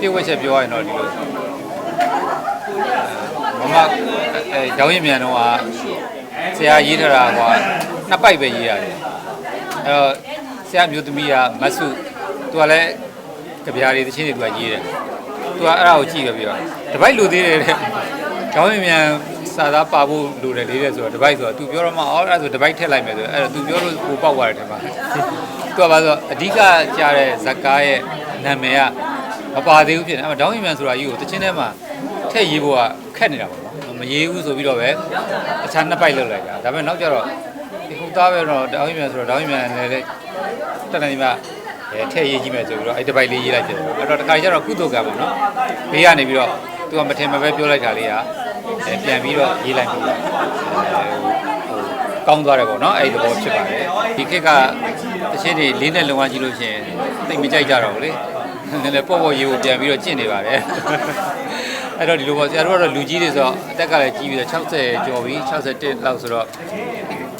ပြည့်ဝချက်ပြောရရင်တော့ဒီလိုမမအဲရောင်းရင်မြန်တော့ကဆရာရေးထားတာကွာနှစ်ပိုက်ပဲရေးရတယ်အဲတော့ဆရာမျိုးသမီးကမဆုသူကလည်းကြပြားတွေတချင်းတွေသူကရေးတယ်သူကအဲ့ဒါကိုကြည့်ပဲပြီးတော့တပိုက်လူသေးတယ်တဲ့ရောင်းရင်မြန်စာသားပါဖို့လိုတယ်လေးတဲ့ဆိုတော့တပိုက်ဆိုတော့ तू ပြောတော့မှအော်အဲ့ဒါဆိုတပိုက်ထည့်လိုက်မယ်ဆိုတော့အဲ့တော့ तू ပြောလို့ကိုပေါက်သွားတယ်ထင်ပါသူကဘာဆိုအဓိကကြားတဲ့ဇက်ကားရဲ့နာမည်က မပါသေးဘူးဖြစ်နေအဲ့မှာဒေါင်းရင်မြန်ဆိုတာကြီးကိုတချင်းထဲမှာထည့်ရေးဖို့ကခက်နေတာပေါ့နော်မရေးဘူးဆိုပြီးတော့ပဲအခြားနှစ်ပိုက်လောက်လိုက်တာဒါပေမဲ့နောက်ကျတော့ဒီခုသားပဲတော့ဒေါင်းရင်မြန်ဆိုတော့ဒေါင်းရင်မြန်လည်းတက်တယ်ဒီမှာအဲထည့်ရေးကြည့်မယ်ဆိုပြီးတော့အဲ့တစ်ပိုက်လေးရေးလိုက်တယ်အဲ့တော့တခါကျတော့ကုသိုလ်ကံပေါ့နော်ဘေးကနေပြီးတော့သူကမထင်မပဲပြောလိုက်တာလေးကအဲပြန်ပြီးတော့ရေးလိုက်ပြီးတော့အဲဟိုကောင်းသွားတယ်ပေါ့နော်အဲ့ဒီသဘောဖြစ်ပါတယ်ဒီခေတ်ကတချင်းတွေလေးနဲ့လုံဝကြည့်လို့ရှိရင်သိပ်မကြိုက်ကြတော့ဘူးလေ နည်းနည်းပေါ့ပေါ့ရေးဖို့ပြန်ပြီးတော့ကျင့်နေပါတယ်အဲ့တော့ဒီလိုပေါ့ဆရာတို့ကတော့လူကြီးတွေဆိုတော့အသက်ကလည်းကြီးပြီးတော့60ကျော်ပြီ61လောက်ဆိုတော့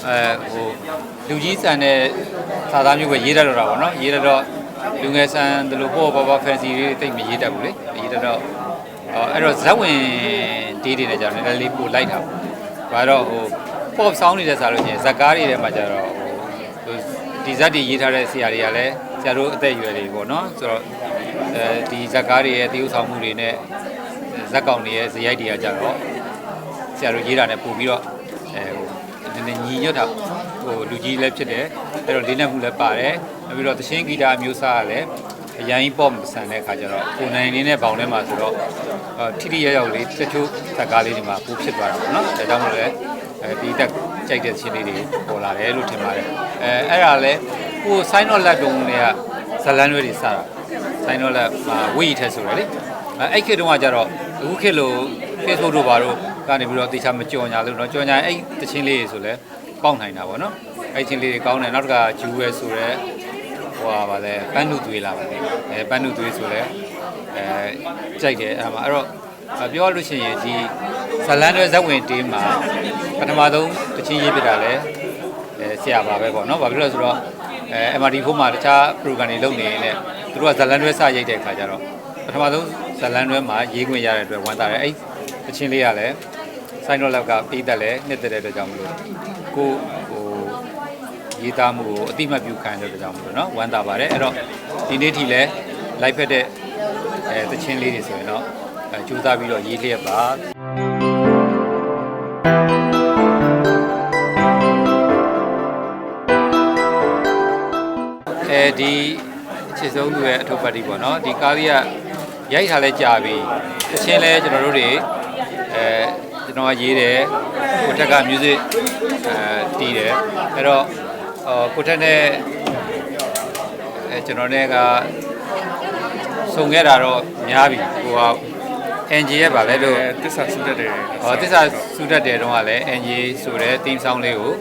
အဲဟိုလူကြီးဆန်တဲ့သာသားမျိုးပဲရေးတတ်တော့တာပေါ့နော်ရေးတတ်တော့လူငယ်ဆန်ဒီလိုပေါ့ပေါ့ပေါ့ fancy တွေတိတ်မရေးတတ်ဘူးလေရေးတတ်တော့အော်အဲ့တော့ဇက်ဝင်ဒေးတွေနဲ့ကြာတယ်နည်းနည်းလေးပို့လိုက်တာပေါ့ဘာတော့ဟို pop sound နေတဲ့စားလို့ရှိရင်ဇက်ကားတွေထဲမှာကျတော့ဟိုဒီဇက်တွေရေးထားတဲ့ဆရာတွေကလည်းဆရာတို့အသက်အရွယ်တွေပေါ့နော်ဆိုတော့ အဲဒီဇက်ကားတွေရဲ့တည်ဥဆောင်မှုတွေနဲ့ဇက်ကောင်တွေရဲ့ဇယိုက်တွေကကြတော့ဆရာတို့ရေးတာနဲ့ပို့ပြီးတော့အဲဟိုနည်းနည်းညီညွတ်တာဟိုလူကြီးလည်းဖြစ်တယ်အဲ့တော့လေးနက်မှုလည်းပါတယ်နောက်ပြီးတော့သချင်းဂီတာအမျိုးအစားကလည်းအရင် pop ဆန်တဲ့အခါကျတော့ကိုနိုင်လေးနဲ့ဘောင်ထဲမှာဆိုတော့ထိထိရောက်ရောက်လေးတချို့ဇက်ကားလေးတွေမှာပို့ဖြစ်သွားတာပေါ့နော်ဒါကြောင့်မို့လဲအဲဒီတက်ကြိုက်တဲ့ချင်းလေးတွေပေါ်လာတယ်လို့ထင်ပါတယ်အဲအဲ့ဒါလဲကိုဆိုင်းတော့လက်တုံးတွေကဇလန်းရွဲတွေစတာ ဆိုင်းတော့လက်ဝိထက်ဆိုရယ်လေအဲအဲ့ခေတ်တုန်းကကျတော့အခုခေတ်လို Facebook တို့ဘာတို့ကနေပြီးတော့တေချာမကြော်ညာလို့တော့ကြော်ညာအဲ့တချင်းလေးတွေဆိုလဲကောက်နိုင်တာပေါ့နော်အဲ့ချင်းလေးတွေကောင်းတယ်နောက်တစ်ခါဂျူဝဲဆိုရဲဟိုပါလဲပန်းနုသွေးလာပါလေအဲပန်းနုသွေးဆိုလဲအဲကြိုက်တယ်အဲ့မှာအဲ့တော့ပြောရလို့ရှိရင်ဒီဇလန်းတွေဇက်ဝင်တေးမှာပထမဆုံးတချင်းရေးပြတာလဲအဲဆရာပါပဲပေါ့နော်ဘာဖြစ်လို့လဲဆိုတော့အဲ MRD ဖို့မှာတခြား program တွေလုပ်နေရင်လည်း သူတို့ကဇလန်တွဲစရိုက်တဲ့အခါကျတော့ပထမဆုံးဇလန်တွဲမှာရေးခွင့်ရတဲ့အတွက်ဝမ်းသာတယ်အဲ့အချင်းလေးကလည်းဆိုင်းတော့လောက်ကပေးတတ်လဲနှစ်သက်တဲ့အတွက်ကြောင့်မလို့ကိုဟိုရေးသားမှုကိုအတိမတ်ပြုခံတဲ့အတွက်ကြောင့်မလို့နော်ဝမ်းသာပါတယ်အဲ့တော့ဒီနေ့ထိလည်းလိုက်ဖက်တဲ့အဲတချင်းလေးတွေဆိုရင်တော့ကြိုးစားပြီးတော့ရေးလျက်ပါအဲဒီ ခြေဆုံးသူရဲ့အထုပ်ပတ်တီပေါ့နော်ဒီကားလေးကရိုက်ထားလဲကြာပြီတချင်းလဲကျွန်တော်တို့တွေအဲကျွန်တော်ကရေးတယ်ကိုထက်က music အဲတီးတယ်အဲ့တော့အော်ကိုထက်နဲ့အဲကျွန်တော်နဲ့ကစုံခဲ့တာတော့များပြီဟိုက NG ရဲ့ဗာလဲလို့တစ္ဆာဆုတတ်တယ်ဟောတစ္ဆာစူတတ်တဲ့တုန်းကလည်း NG ဆိုတဲ့ theme song လေးကို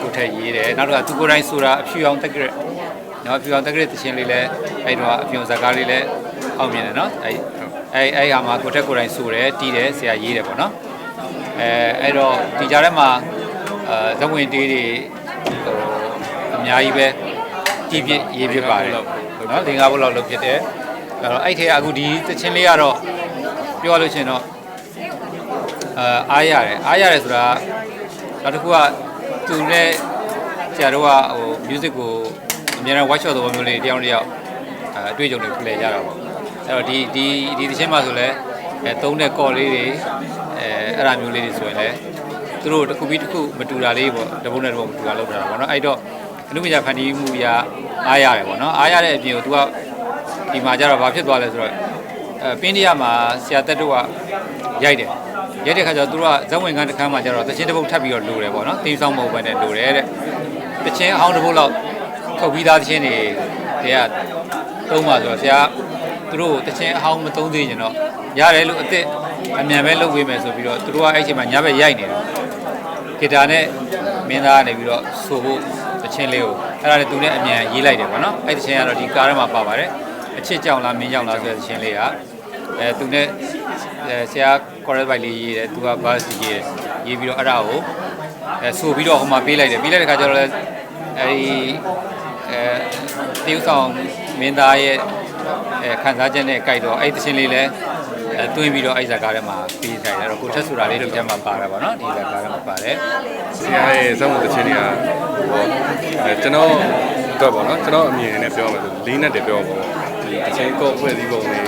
ကိုထက်ရေးတယ်နောက်တစ်ခါသူကိုယ်တိုင်ဆိုတာအဖြူအောင်တက်ကရက် နော်အဖြူအောင်တက်ကရက်တခြင်းလေးလည်းအဲ့တော့အဖြူဇာကားလေးလည်းအောင်မြင်တယ်နော်အဲ့အဲ့အဲ့ဟာမှာကိုထက်ကိုယ်တိုင်ဆိုတယ်တီးတယ်ဆရာရေးတယ်ပေါ့နော်အဲအဲ့တော့ဒီကြားထဲမှာအဲဇဝင်တေးတွေဟိုအများကြီးပဲကြည့်ပြရေးပြပါတယ်နော်လင်္ကာဘုတ်လောက်လုပ်ဖြစ်တယ်အဲ့တော့အဲ့ထဲအခုဒီတခြင်းလေးကတော့ပြောရလို့ရှိရင်တော့အာအားရတယ်အားရတယ်ဆိုတာနောက်တစ်ခုကသူနဲ့ဆရာတို့ကဟို music ကို အများအား workshop သဘောမျိုးလေးတယောက်တစ်ယောက်အဲအတွေ့အကြုံတွေဖလှယ်ကြတာပေါ့အဲ့တော့ဒီဒီဒီတစ်ချင်းမှဆိုလဲအဲသုံးတဲ့ call လေးတွေအဲအဲ့ဒါမျိုးလေးတွေဆိုရင်လည်းသူတို့တစ်ခုပြီးတစ်ခုမတူတာလေးပေါ့တပုတ်နဲ့တပုတ်မတူတာလုပ်တာပေါ့နော်အဲ့တော့အနုပညာဖန်တီးမှုရအားရတယ်ပေါ့နော်အားရတဲ့အပြင်ကို तू ကဒီမှာကျတော့ဘာဖြစ်သွားလဲဆိုတော့အဲပင်းတရမှာဆရာတက်တို့ကရိုက်တယ်ရိုက်တဲ့ခါကျတော့သူတို့ကဇက်ဝင်ကန်းတစ်ခါမှကျတော့တချင်းတစ်ပုတ်ထပ်ပြီးတော့လိုတယ်ပေါ့နော်တင်းဆောင်မဟုတ်ဘဲနဲ့လိုတယ်တဲ့တချင်းအဟောင်းတစ်ပုတ်လောက် ထုတ်ပြီးသားတချင်းတွေတရားသုံးပါဆိုတော့ဆရာသူတို့တချင်းအဟောင်းမသုံးသေးရင်တော့ရတယ်လို့အစ်စ်အမြန်ပဲလုပ်ပေးမယ်ဆိုပြီးတော့သူတို့ကအဲ့ချိန်မှာညဘက်ရိုက်နေတယ်ဂီတာနဲ့မင်းသားကနေပြီးတော့ဆိုဖို့တချင်းလေးကိုအဲ့ဒါနဲ့သူနဲ့အမြန်ရေးလိုက်တယ်ပေါ့နော်အဲ့တချင်းကတော့ဒီကားထဲမှာပါပါတယ်အချစ်ကြောင်လားမင်းကြောင်လားဆိုတဲ့တချင်းလေးကအဲသူနဲ့အဲဆရာ correct ဘိုက်လေးရေးတယ်သူက bass ရေးတယ်ရေးပြီးတော့အဲ့ဒါကိုအဲဆိုပြီးတော့ဟိုမှာပေးလိုက်တယ်ပေးလိုက်တဲ့ခါကျတော့လဲအဲဒီ အဲတေးဥဆောင်မင်းသားရဲ့အဲခံစားချက်နဲ့ကြိုက်တော့အဲ့တချင်းလေးလည်းအဲတွင်းပြီးတော့အဲ့ဇာကားထဲမှာပြီးထိုင်တယ်တော့ကိုထက်ဆိုတာလေးတို့ထဲမှာပါတာပေါ့နော်ဒီဇာကားထဲမှာပါတယ်ဆရာရဲ့စောင့်မှုတစ်ချင်းတွေကဟောအဲကျွန်တော်တော့ပေါ့နော်ကျွန်တော်အမြင်နဲ့ပြောမှဆိုလေးနဲ့တည်းပြောပါပေါ့ဒီအချင်းကော့ဖွဲ့စည်းပုံတွေ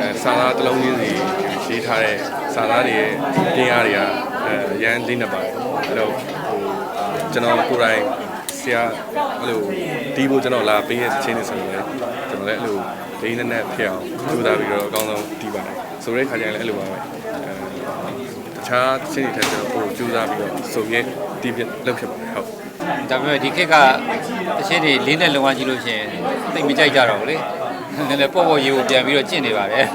အဲစာသားတစ်လုံးချင်းစီရေးထားတဲ့စာသားတွေရဲ့တင်းအားတွေကအဲရန်လေးနဲ့ပါတယ်အဲ့တော့ဟိုကျွန်တော်ကိုယ်တိုင် ဆရာအဲ့လိုဒီဘို့ကျွန်တော်လာပေးရဲ့ချင်းတွေဆိုရင်လည်းကျွန်တော်လည်းအဲ့လိုလေးနဲ့နဲ့ဖြစ်အောင်ကြိုးစားပြီးတော့အကောင်းဆုံးတီးပါတယ်ဆိုတဲ့ခါကျရင်လည်းအဲ့လိုပါပဲအဲတခြားချင်းတွေထက်ကျွန်တော်ပိုကြိုးစားပြီးတော့စုံရဲတီးပြလုပ်ဖြစ်ပါတယ်ဟုတ်ဒါပေမဲ့ဒီခေတ်ကတချင်းတွေလေးနဲ့လုံအောင်ကြည့်လို့ရှိရင်သိပ်မကြိုက်ကြတော့ဘူးလေနည်းနည်းပေါ့ပေါ့ရေကိုပြန်ပြီးတော့ကျင့်နေပါတယ်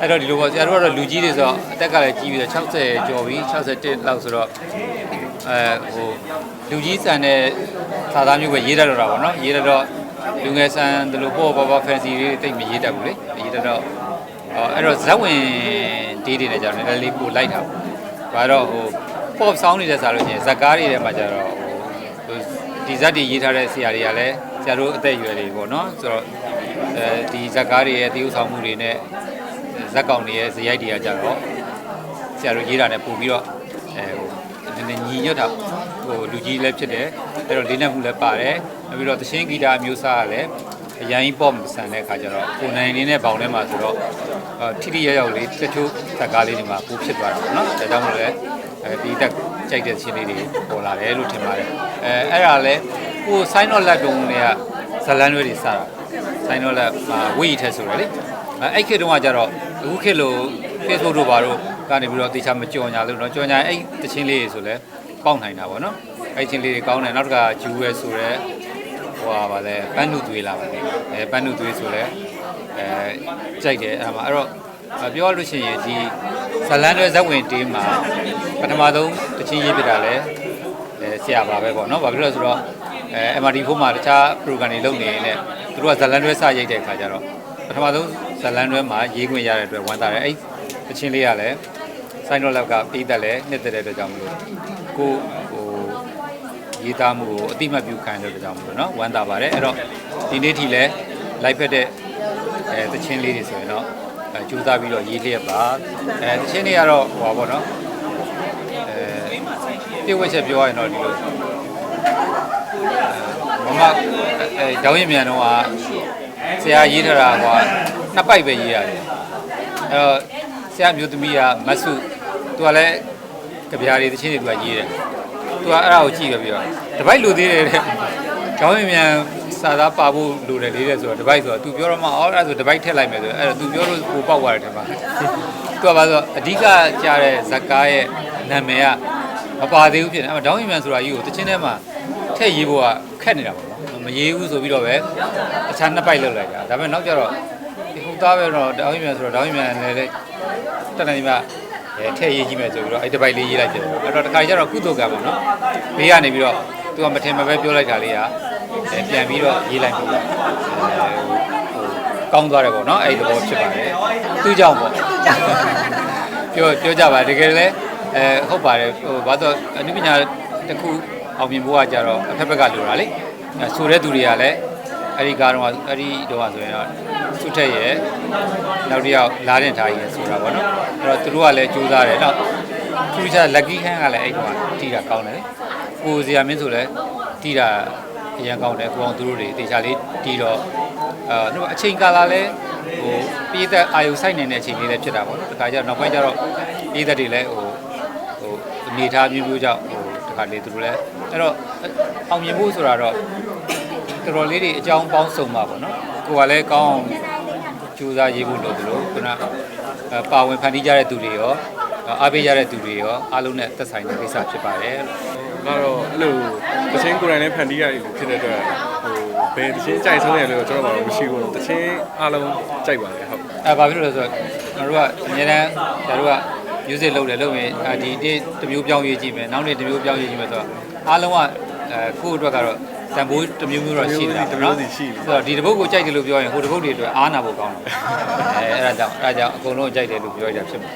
အဲ့တော့ဒီလိုပေါ့ဆရာတို့ကတော့လူကြီးတွေဆိုတော့အသက်ကလည်းကြီးပြီးတော့60ကျော်ပြီ61လောက်ဆိုတော့အဲဟိုလူကြီးစံတဲ့သာသားမျိုးပဲရေးတတ်တော့တာပေါ့နော်ရေးတတ်တော့လူငယ်စံဒီလိုပေါ့ပေါ့ပေါ့ fancy လေးတိတ်မရေးတတ်ဘူးလေရေးတတ်တော့အော်အဲ့တော့ဇက်ဝင်ဒေးတွေနဲ့ကြာတယ်နည်းနည်းလေးပို့လိုက်တာပေါ့ဒါတော့ဟို pop sound နေတဲ့စားလို့ရှိရင်ဇက်ကားတွေထဲမှာကျတော့ဟိုဒီဇက်တွေရေးထားတဲ့ဆရာတွေကလည်းဆရာတို့အသက်အရွယ်တွေပေါ့နော်ဆိုတော့အဲဒီဇက်ကားတွေရဲ့တည်ဥဆောင်မှုတွေနဲ့ ဇက်ကောင်တွေရဲ့ဇယိုက်တွေကကြတော့ဆရာတို့ရေးတာနဲ့ပို့ပြီးတော့အဲဟိုနည်းနည်းညီညွတ်တာဟိုလူကြီးလည်းဖြစ်တယ်အဲ့တော့လေးနက်မှုလည်းပါတယ်နောက်ပြီးတော့သချင်းဂီတာအမျိုးအစားကလည်းအရင်ကြီးပေါ့မဆန်တဲ့ခါကျတော့ကိုနိုင်နေနဲ့ဘောင်ထဲမှာဆိုတော့အာထိထိရောက်ရောက်လေးတချို့ဇက်ကားလေးတွေမှာပို့ဖြစ်သွားတာပေါ့နော်ဒါကြောင့်မို့လဲအဲဒီတက်ကြိုက်တဲ့ချင်းလေးတွေပေါ်လာတယ်လို့ထင်ပါတယ်အဲအဲ့ဒါလဲကိုဆိုင်းတော့လက်တုံးတွေကဇလန်တွေတွေစတာဆိုင်းတော့လက်ဝိထက်ဆိုရလေအဲအဲ့ခေတ်တုန်းကကျတော့ အခုခေတ်လို Facebook တို့ဘာတို့ကနေပြီးတော့တေချာမကြော်ညာလို့တော့ကြော်ညာအဲ့တချင်းလေးတွေဆိုလဲပေါက်နိုင်တာပေါ့နော်အဲ့ချင်းလေးတွေကောင်းတယ်နောက်တစ်ခါဂျူဝဲဆိုရဲဟိုပါလဲပန်းနုသွေးလာပါလေအဲပန်းနုသွေးဆိုလဲအဲကြိုက်တယ်အဲ့မှာအဲ့တော့အပြောရလို့ရှိရင်ဒီဇလန်တွေဇက်ဝင်တေးမှာပထမဆုံးတချင်းရေးပြတာလဲအဲဆရာပါပဲပေါ့နော်ဘာဖြစ်လို့လဲဆိုတော့အဲ MRD4 မှာတခြား program တွေလုပ်နေနေသူတို့ကဇလန်တွေစရိုက်တဲ့အခါကျတော့ ပထမဆုံးဇလန်တွေမှာရေးခွင့်ရတဲ့အတွက်ဝမ်းသာတယ်အဲ့တချင်းလေးကလည်းစိုင်းတော့လောက်ကပြီးသက်လဲနှစ်သက်တဲ့အတွက်ကြောင့်မလို့ကိုဟိုရေးသားမှုကိုအတိမတ်ပြုခံတဲ့အတွက်ကြောင့်မလို့နော်ဝမ်းသာပါတယ်အဲ့တော့ဒီနေ့ထိလဲလိုက်ဖက်တဲ့အဲတချင်းလေးတွေဆိုရင်တော့အဲကြိုးစားပြီးတော့ရေးလျက်ပါအဲတချင်းတွေကတော့ဟိုပါပေါ့နော်အဲပြည့်ဝက်ချက်ပြောရရင်တော့ဒီလိုမမအဲတောင်းရင်မြန်တော့က ဆရာရေးထားတာကနှစ်ပိုက်ပဲရေးရတယ်အဲတော့ဆရာမျိုးသမီးကမဆုသူကလည်းကြပြားတွေတချင်းတွေသူကရေးတယ်သူကအဲ့ဒါကိုကြည့်ခဲ့ပြီးတော့တပိုက်လူသေးတယ်တဲ့တောင်းရင်မြန်စာသားပါဖို့လိုတယ်လေးတဲ့ဆိုတော့တပိုက်ဆိုတော့ तू ပြောတော့မှအော်အဲ့ဒါဆိုတပိုက်ထည့်လိုက်မယ်ဆိုအဲ့တော့ तू ပြောလို့ပိုပေါက်သွားတယ်ထင်ပါသူကဘာဆိုအဓိကကြားတဲ့ဇက်ကားရဲ့နာမည်ကမပါသေးဘူးဖြစ်နေအဲ့မှာဒေါင်းရင်မြန်ဆိုတာကြီးကိုတချင်းထဲမှာထည့်ရေးဖို့ကခက်နေတာပေါ့နော်မ ရေးဘူးဆိုပြီးတော့ပဲအခြားနှစ်ပိုက်လောက်လိုက်တာဒါပေမဲ့နောက်ကျတော့ဒီခုသားပဲတော့ဒေါင်းရင်မြန်ဆိုတော့ဒေါင်းရင်မြန်လည်းတက်နေဒီမှာအဲထည့်ရေးကြည့်မယ်ဆိုပြီးတော့အဲ့ဒီပိုက်လေးရေးလိုက်တယ်အဲ့တော့တစ်ခါကျတော့ကုသိုလ်ကံပေါ့နော်ဘေးကနေပြီးတော့သူကမထင်မပဲပြောလိုက်တာလေးကအဲပြန်ပြီးတော့ရေးလိုက်ပြီအဲဟိုကောင်းသွားတယ်ပေါ့နော်အဲ့ဒီသဘောဖြစ်ပါတယ်သူကြောင့်ပေါ့ပြောပြောကြပါတကယ်လဲအဲဟုတ်ပါတယ်ဟိုဘာလို့အနုပညာတစ်ခုအောင်မြင်ဖို့ကကြတော့အဖက်ဖက်ကလိုတာလေအဲ ဆိုတဲ့သူတွေကလည်းအဲ့ဒီကားတော့အဲ့ဒီတော့ဆိုရင်တော့သူ့ထက်ရဲ့နောက်တစ်ယောက်လာတဲ့ထားကြီးဆိုတာပေါ့နော်အဲ့တော့သူတို့ကလည်းကြိုးစားတယ်နောက်သူချာ lucky hand ကလည်းအဲ့ကောင်တီးတာကောင်းတယ်လေကိုစရာမင်းဆိုလည်းတီးတာအရင်ကောင်းတယ်ကိုအောင်သူတို့တွေတေချာလေးတီးတော့အာတို့အချိန်ကာလလဲဟိုပြည်သက်အာယုဆိုင်နေတဲ့အချိန်လေးလည်းဖြစ်တာပေါ့နော်တခါကျတော့နောက်ပိုင်းကျတော့ပြည်သက်တွေလည်းဟိုဟိုအနေထားမျိုးမျိုးကြောင့်ဟိုတ ခါလေသူတို့လည်းအဲ့တော့အောင်မြင်ဖို့ဆိုတာတော့တော်တော်လေးတွေအကြောင်းပေါင်းစုံပါပေါ့နော်ကိုကလည်းကောင်းအောင်ကြိုးစားရေးဖို့လိုသလိုခုနအဲပါဝင်ဖန်တီးကြတဲ့သူတွေရောအားပေးကြတဲ့သူတွေရောအားလုံးနဲ့သက်ဆိုင်တဲ့ကိစ္စဖြစ်ပါတယ်လို့ကတော့အဲ့လိုတချင်းကိုယ်တိုင်လည်းဖန်တီးရတယ်လို့ဖြစ်တဲ့အတွက်ဟိုဘယ်တချင်းကြိုက်ဆုံးတယ်လို့ကျွန်တော်ကတော့မရှိဘူးတချင်းအားလုံးကြိုက်ပါတယ်ဟုတ်အဲဘာဖြစ်လို့လဲဆိုတော့ကျွန်တော်တို့ကအများတန်းကျွန်တော်တို့က music လုပ်တယ်လုပ်ရင်အာဒီတစ်တစ်မျိုးပြောင်းရေးကြည့်မယ်နောက်နေ့တစ်မျိုးပြောင်းရေးကြည့်မယ်ဆိုတော့အားလုံးကအဲကိုယ့်အတွက်ကတော့တန်ဖိုးတစ်မျိုးမျိုးတော့ရှိနေတာပေါ့နော်ဆိုတော့ဒီတစ်ပုတ်ကိုကြိုက်တယ်လို့ပြောရင်ဟိုတစ်ပုတ်တွေအတွက်အားနာဖို့ကောင်းတယ်အဲအဲ့ဒါကြောင့်အဲ့ဒါကြောင့်အကုန်လုံးကြိုက်တယ်လို့ပြောရတာဖြစ်မှာ